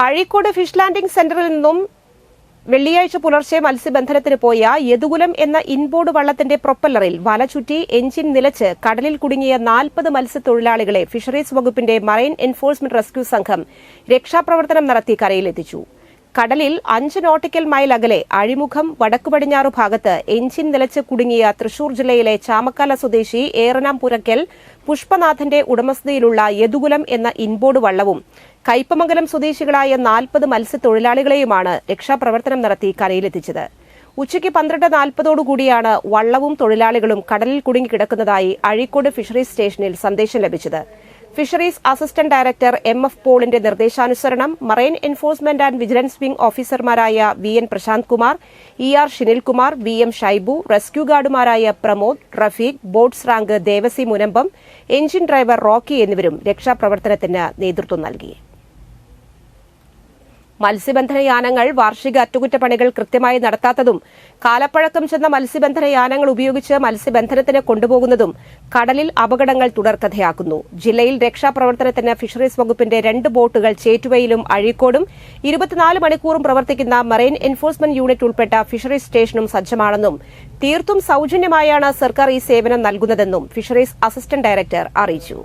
Azhikode fish landing സെന്ററിൽ നിന്നും വെള്ളിയാഴ്ച പുലർച്ചെ മത്സ്യബന്ധനത്തിന് പോയ യദുകുലം എന്ന ഇൻബോർഡ് വള്ളത്തിന്റെ പ്രൊപ്പല്ലറിൽ വല ചുറ്റി എഞ്ചിൻ നിലച്ച് കടലിൽ കുടുങ്ങിയ നാൽപ്പത് മത്സ്യത്തൊഴിലാളികളെ ഫിഷറീസ് വകുപ്പിന്റെ മറൈൻ എൻഫോഴ്സ്മെന്റ് റെസ്ക്യൂ സംഘം രക്ഷാപ്രവർത്തനം നടത്തി കരയിലെത്തിച്ചു. കടലിൽ അഞ്ച് നോട്ടിക്കൽ മൈൽ അകലെ അഴിമുഖം വടക്കുപടിഞ്ഞാറ് ഭാഗത്ത് എഞ്ചിൻ നിലച്ച് കുടുങ്ങിയ തൃശൂർ ജില്ലയിലെ ചാമക്കാല സ്വദേശി ഏറനാം പുരക്കൽ പുഷ്പനാഥന്റെ ഉടമസ്ഥതയിലുള്ള യദുകുലം എന്ന ഇൻബോർഡ് വള്ളവും കയ്പമംഗലം സ്വദേശികളായ നാൽപ്പത് മത്സ്യത്തൊഴിലാളികളെയുമാണ് രക്ഷാപ്രവർത്തനം നടത്തി കരയിലെത്തിച്ചത്. ഉച്ചയ്ക്ക് പന്ത്രണ്ട് നാൽപ്പതോടുകൂടിയാണ് വള്ളവും തൊഴിലാളികളും കടലിൽ കുടുങ്ങിക്കിടക്കുന്നതായി അഴീക്കോട് ഫിഷറീസ് സ്റ്റേഷനിൽ സന്ദേശം ലഭിച്ചത്. Fisheries assistant director M F പോളിന്റെ നിർദ്ദേശാനുസരണം marine enforcement and vigilance wing ഓഫീസർമാരായ V N Prasanth Kumar E R Shinilkumar V M Shaibu rescue ഗാർഡുമാരായ Pramod Rafeeq boats rank Devasi Munambam engine driver Rocky എന്നിവരും രക്ഷാപ്രവർത്തനത്തിന് നേതൃത്വം നൽകി. മത്സ്യബന്ധന യാനങ്ങൾ വാർഷിക അറ്റകുറ്റപ്പണികൾ കൃത്യമായി നടത്താത്തതും കാലപ്പഴക്കം ചെന്ന മത്സ്യബന്ധന യാനങ്ങൾ ഉപയോഗിച്ച് മത്സ്യബന്ധനത്തിന് കൊണ്ടുപോകുന്നതും കടലിൽ അപകടങ്ങൾ തുടർക്കഥയാക്കുന്നു. ജില്ലയിൽ രക്ഷാപ്രവർത്തനത്തിന് ഫിഷറീസ് വകുപ്പിന്റെ രണ്ട് ബോട്ടുകൾ ചേറ്റുവയിലും അഴീക്കോടും ഇരുപത്തിനാല് മണിക്കൂറും പ്രവർത്തിക്കുന്ന മറൈൻ എൻഫോഴ്സ്മെന്റ് യൂണിറ്റ് ഉൾപ്പെട്ട ഫിഷറീസ് സ്റ്റേഷനും സജ്ജമാണെന്നും തീർത്തും സൌജന്യമായാണ് സർക്കാർ ഈ സേവനം നൽകുന്നതെന്നും ഫിഷറീസ് അസിസ്റ്റന്റ് ഡയറക്ടർ അറിയിച്ചു.